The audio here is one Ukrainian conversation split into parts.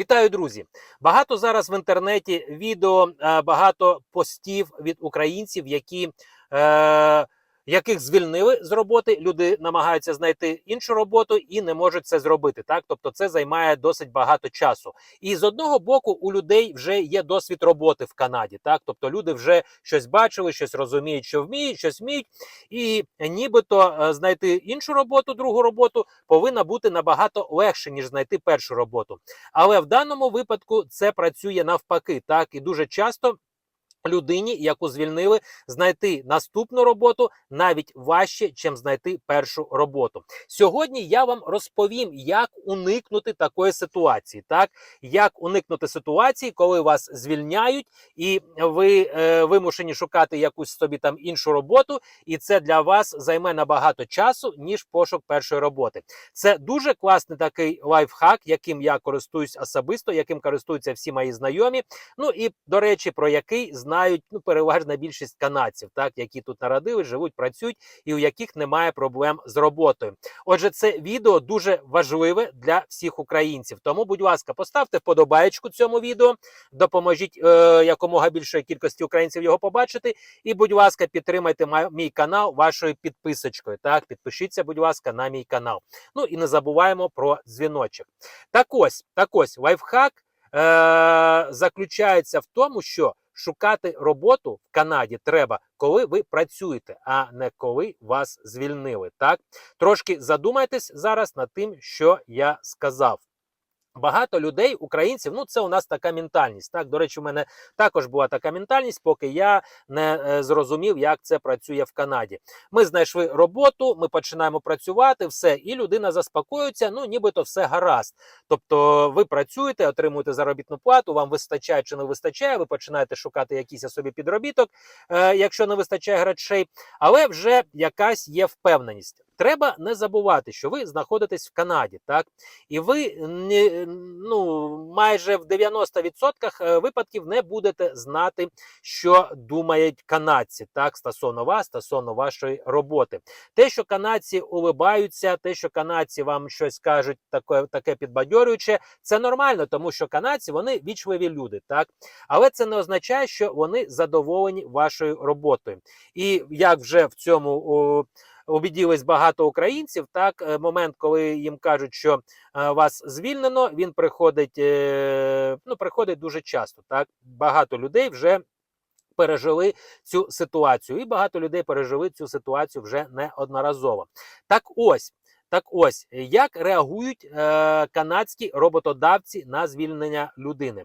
Вітаю, друзі! Багато зараз в інтернеті відео, е, багато постів від українців, які, е, яких звільнили з роботи. Люди намагаються знайти іншу роботу і не можуть це зробити. Так, тобто, це займає досить багато часу. І з одного боку, у людей вже є досвід роботи в Канаді. Так, тобто люди вже щось бачили, щось розуміють, що вміють, щось вміють, і нібито е, знайти іншу роботу, другу роботу повинна бути набагато легше ніж знайти першу роботу. Але в даному випадку це працює навпаки, так і дуже часто. Людині, яку звільнили, знайти наступну роботу навіть важче, чим знайти першу роботу. Сьогодні я вам розповім, як уникнути такої ситуації, так як уникнути ситуації, коли вас звільняють, і ви е, вимушені шукати якусь собі там іншу роботу, і це для вас займе набагато часу, ніж пошук першої роботи. Це дуже класний такий лайфхак, яким я користуюсь особисто, яким користуються всі мої знайомі. Ну і до речі, про який знають ну переважна більшість канадців, так які тут народили, живуть, працюють, і у яких немає проблем з роботою. Отже, це відео дуже важливе для всіх українців. Тому, будь ласка, поставте вподобаєчку цьому відео, допоможіть е, якомога більшої кількості українців його побачити. І, будь ласка, підтримайте мій канал вашою підписочкою. Так, підпишіться, будь ласка, на мій канал. Ну і не забуваємо про дзвіночок. Так ось, так ось, лайфхак е- заключається в тому, що шукати роботу в Канаді треба, коли ви працюєте, а не коли вас звільнили. Так трошки задумайтесь зараз над тим, що я сказав. Багато людей, українців, ну це у нас така ментальність. Так, до речі, у мене також була така ментальність, поки я не е, зрозумів, як це працює в Канаді. Ми знайшли роботу, ми починаємо працювати, все, і людина заспокоюється. Ну, нібито все гаразд. Тобто, ви працюєте, отримуєте заробітну плату, вам вистачає чи не вистачає. Ви починаєте шукати якийсь собі підробіток, е, якщо не вистачає грошей, але вже якась є впевненість. Треба не забувати, що ви знаходитесь в Канаді, так і ви ну, майже в 90% випадків не будете знати, що думають канадці, так стосовно вас, стосовно вашої роботи. Те, що канадці улибаються, те, що канадці вам щось кажуть, таке, таке підбадьорююче, це нормально, тому що канадці вони вічливі люди, так але це не означає, що вони задоволені вашою роботою. І як вже в цьому. Обіділись багато українців. Так, е, момент, коли їм кажуть, що е, вас звільнено, він приходить, е, ну, приходить дуже часто. Так, багато людей вже. Пережили цю ситуацію, і багато людей пережили цю ситуацію вже неодноразово. Так ось, так ось, як реагують е, канадські роботодавці на звільнення людини?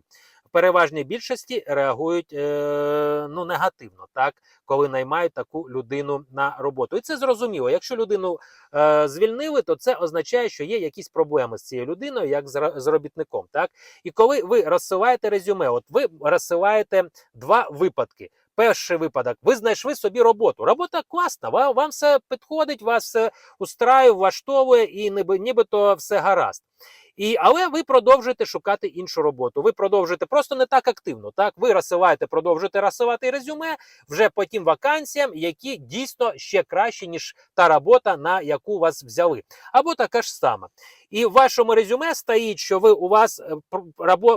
Переважній більшості реагують е, ну, негативно, так, коли наймають таку людину на роботу. І це зрозуміло. Якщо людину е, звільнили, то це означає, що є якісь проблеми з цією людиною, як з, з робітником. Так? І коли ви розсилаєте резюме, от ви розсилаєте два випадки. Перший випадок, ви знайшли собі роботу. Робота класна, вам, вам все підходить, вас все устраює, влаштовує і ніби, нібито все гаразд. І, але ви продовжуєте шукати іншу роботу. Ви продовжуєте просто не так активно. Так, ви розсилаєте, продовжуєте розсилати резюме вже по тим вакансіям, які дійсно ще краще, ніж та робота, на яку вас взяли. Або така ж сама. І в вашому резюме стоїть, що ви у вас е,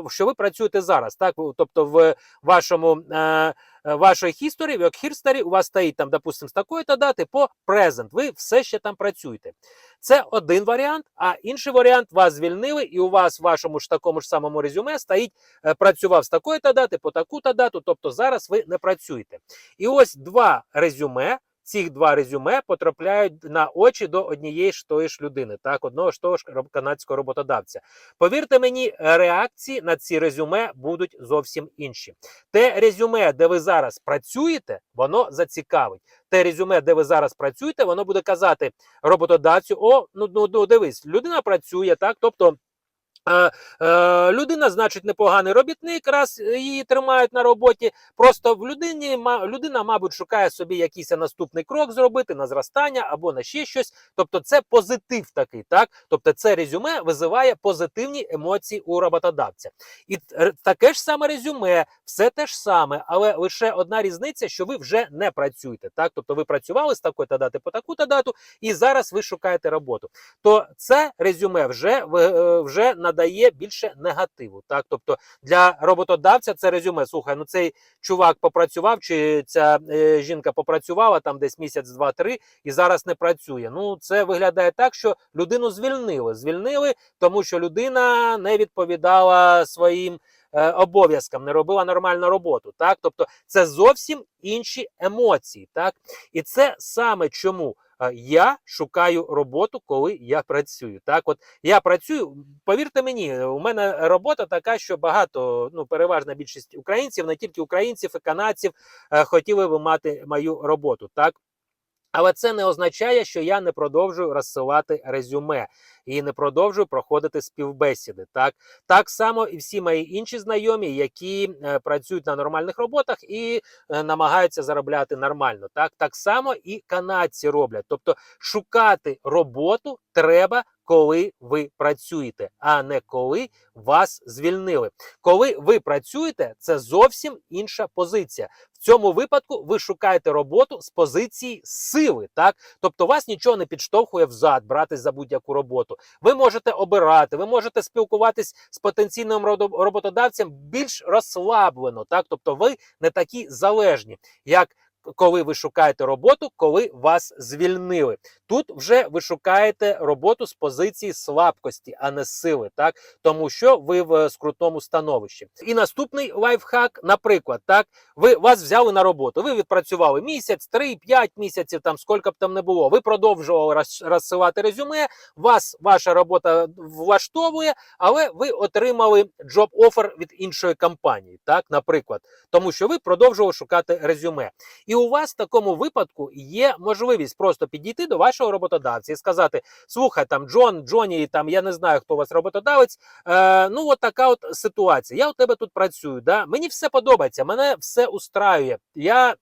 що ви працюєте зараз. Так, тобто в вашому е, вашої history, в як history у вас стоїть там, допустимо, з такої-то дати по present. Ви все ще там працюєте. Це один варіант, а інший варіант вас звільнили, і у вас в вашому ж такому ж самому резюме стоїть е, працював з такої-то дати, по таку-то дату. Тобто зараз ви не працюєте. І ось два резюме. Ці два резюме потрапляють на очі до однієї ж тої ж людини, так, одного ж того ж канадського роботодавця. Повірте мені, реакції на ці резюме будуть зовсім інші. Те резюме, де ви зараз працюєте, воно зацікавить. Те резюме, де ви зараз працюєте, воно буде казати роботодавцю: о, ну, ну, ну дивись, людина працює, так, тобто. Е, е, людина, значить, непоганий робітник, раз її тримають на роботі. Просто в людині людина, мабуть, шукає собі якийсь наступний крок зробити на зростання або на ще щось. Тобто, це позитив такий, так? Тобто, це резюме визиває позитивні емоції у роботодавця. І таке ж саме резюме, все те ж саме, але лише одна різниця, що ви вже не працюєте. Так, тобто ви працювали з такої-то дати по таку-то дату, і зараз ви шукаєте роботу. То це резюме вже е, вже надає надає більше негативу. Так, тобто для роботодавця це резюме. Слухай, ну цей чувак попрацював, чи ця е, жінка попрацювала там десь місяць, два-три, і зараз не працює. Ну це виглядає так, що людину звільнили. Звільнили, тому що людина не відповідала своїм. Е, Обов'язкам не робила нормальну роботу, так тобто це зовсім інші емоції, так і це саме чому е, я шукаю роботу, коли я працюю. Так, от я працюю. Повірте мені, у мене робота така, що багато, ну переважна більшість українців, не тільки українців і канадців, е, хотіли би мати мою роботу. Так. Але це не означає, що я не продовжую розсилати резюме і не продовжую проходити співбесіди. Так так само і всі мої інші знайомі, які е, працюють на нормальних роботах і е, намагаються заробляти нормально. Так так само і канадці роблять. Тобто шукати роботу треба. Коли ви працюєте, а не коли вас звільнили. Коли ви працюєте, це зовсім інша позиція. В цьому випадку ви шукаєте роботу з позиції сили, так тобто вас нічого не підштовхує взад, братись за будь-яку роботу. Ви можете обирати, ви можете спілкуватись з потенційним робо- роботодавцем більш розслаблено, так? Тобто ви не такі залежні, як коли ви шукаєте роботу, коли вас звільнили. Тут вже ви шукаєте роботу з позиції слабкості, а не сили, так тому що ви в е, скрутному становищі. І наступний лайфхак, наприклад, так ви вас взяли на роботу. Ви відпрацювали місяць, три, п'ять місяців, там скільки б там не було. Ви продовжували роз- розсилати резюме. Вас ваша робота влаштовує, але ви отримали джоб офер від іншої компанії, так, наприклад, тому що ви продовжували шукати резюме. І у вас в такому випадку є можливість просто підійти до вашого роботодавця і сказати: слухай, там Джон, Джоні, там я не знаю, хто у вас роботодавець. Е, ну, от така от ситуація. Я у тебе тут працюю. Да? Мені все подобається, мене все устраює. Я.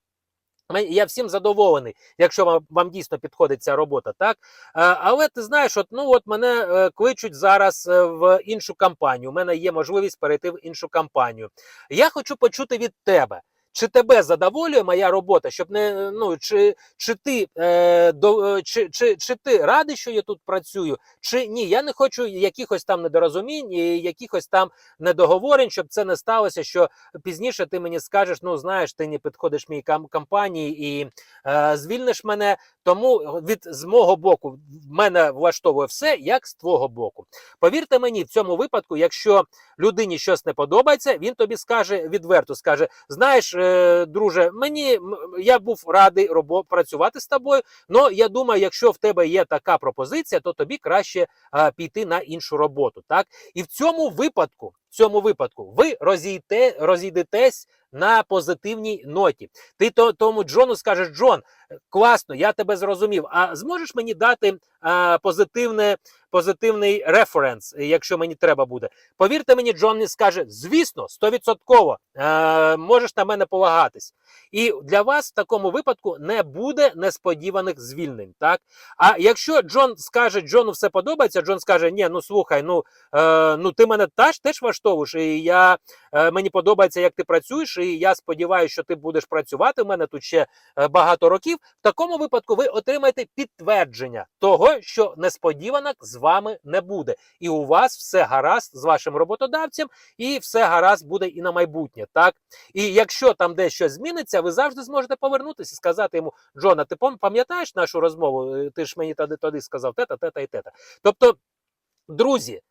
Я всім задоволений, якщо вам, вам дійсно підходить ця робота, так Е, але ти знаєш, от ну от мене е, кличуть зараз е, в іншу компанію. У мене є можливість перейти в іншу компанію. Я хочу почути від тебе. Чи тебе задоволює моя робота, щоб не ну чи, чи ти е, до е, чи, чи, чи ти радий, що я тут працюю, чи ні? Я не хочу якихось там недорозумінь, і якихось там недоговорень, щоб це не сталося. Що пізніше ти мені скажеш: ну знаєш, ти не підходиш кам- компанії і е, звільниш мене. Тому від з мого боку в мене влаштовує все, як з твого боку. Повірте мені, в цьому випадку, якщо людині щось не подобається, він тобі скаже відверто, скаже: знаєш, е, друже, мені я був радий робо, працювати з тобою. але я думаю, якщо в тебе є така пропозиція, то тобі краще е, піти на іншу роботу. Так і в цьому випадку, в цьому випадку, ви розійте, розійдетесь на позитивній ноті. Ти то, тому Джону скажеш, Джон, класно, я тебе зрозумів. А зможеш мені дати а, позитивне, позитивний референс, якщо мені треба буде. Повірте мені, Джон не скаже: звісно, стовідсотково можеш на мене полагатись. І для вас в такому випадку не буде несподіваних звільнень. Так? А якщо Джон скаже, Джону все подобається, Джон скаже: Ні, ну слухай, ну, е, ну ти мене теж теж влаштовуєш, і я, е, мені подобається, як ти працюєш, і я сподіваюся, що ти будеш працювати. У мене тут ще е, багато років. В такому випадку ви отримаєте підтвердження того, що несподіванок з вами не буде, і у вас все гаразд з вашим роботодавцем, і все гаразд буде і на майбутнє. Так і якщо там десь щось зміниться, ви завжди зможете повернутися і сказати йому: Джона, ти пам'ятаєш нашу розмову? Е, Ти ж мені тоді тоді сказав тета, тета і тета. Тобто, друзі,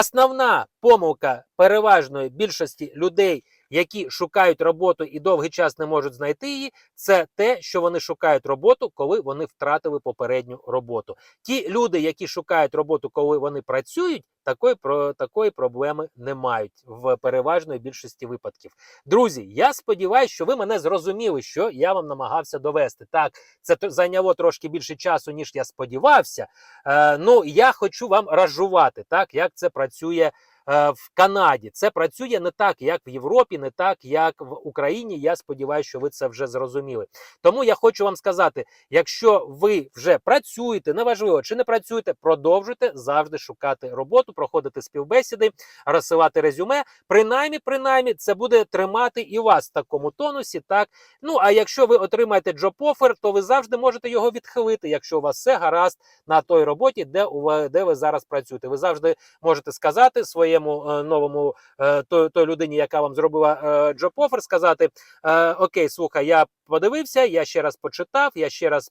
основна помилка переважної більшості людей, які шукають роботу і довгий час не можуть знайти її, це те, що вони шукають роботу, коли вони втратили попередню роботу. Ті люди, які шукають роботу, коли вони працюють, такої такої проблеми не мають в переважної більшості випадків. Друзі, я сподіваюся, що ви мене зрозуміли, що я вам намагався довести. Так, це зайняло трошки більше часу, ніж я сподівався. Е, ну я хочу вам розжувати, так як це працює в Канаді. Це працює не так, як в Європі, не так, як в Україні. Я сподіваюся, що ви це вже зрозуміли. Тому я хочу вам сказати: якщо ви вже працюєте, неважливо чи не працюєте, продовжуйте завжди шукати роботу, проходити співбесіди, розсилати резюме. Принаймні, принаймні, це буде тримати і вас в такому тонусі. Так ну а якщо ви отримаєте джоб-офер, то ви завжди можете його відхилити, якщо у вас все гаразд на той роботі, де у де ви зараз працюєте. Ви завжди можете сказати своєму е, новому е, той, той людині, яка вам зробила е, джоб-офер, сказати: Окей, слухай, я подивився, я ще раз почитав, я ще раз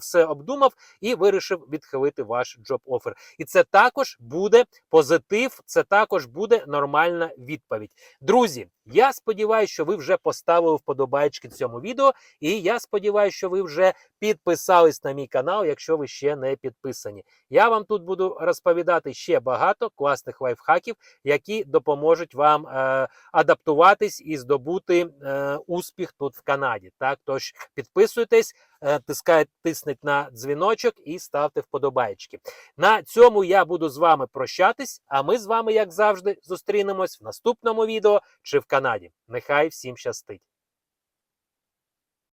все обдумав і вирішив відхилити ваш джоб-офер. І це також буде позитив, це також буде нормальна відповідь. Друзі, я сподіваюся, що ви вже поставили вподобайки цьому відео, і я сподіваюся, що ви вже підписались на мій канал, якщо ви ще не підписані. Я вам тут буду розповідати ще багато класних лайфхаків, які допоможуть вам е, адаптуватись і здобути е, успіх тут в Канаді. Так, тож підписуйтесь, е, тискайте, тисніть на дзвіночок і ставте вподобайки. На цьому я буду з вами прощатись. А ми з вами, як завжди, зустрінемось в наступному відео чи в Канаді. Нехай всім щастить!